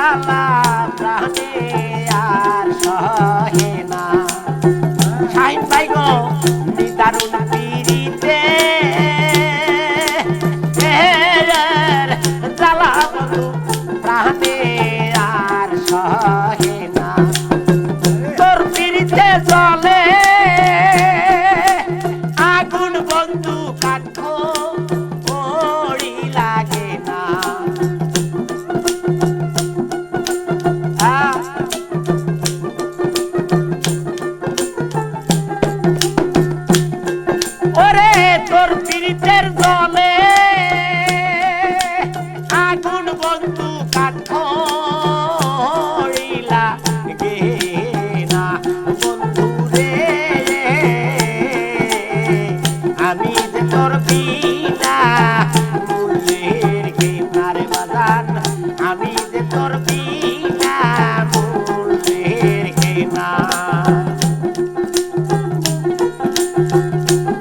জ্বালা প্রাণে আর সহে না। সাইন পাই গো নিদারুণ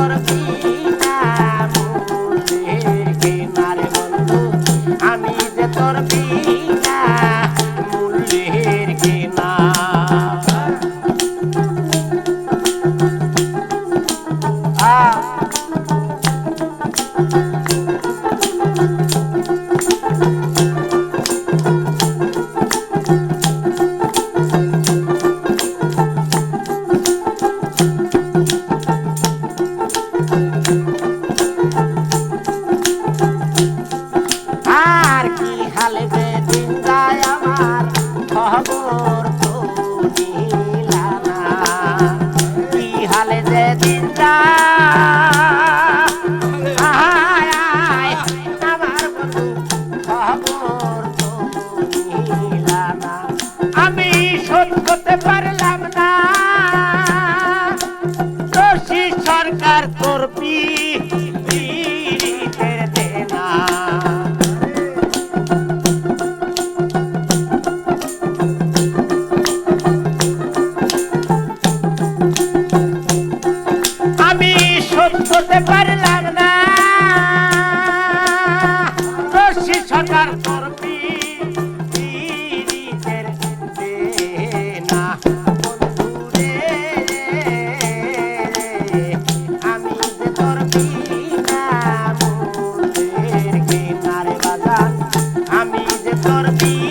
thought of করতে পারলাম না। দোষী সরকার করবি আমি সত্য wanna be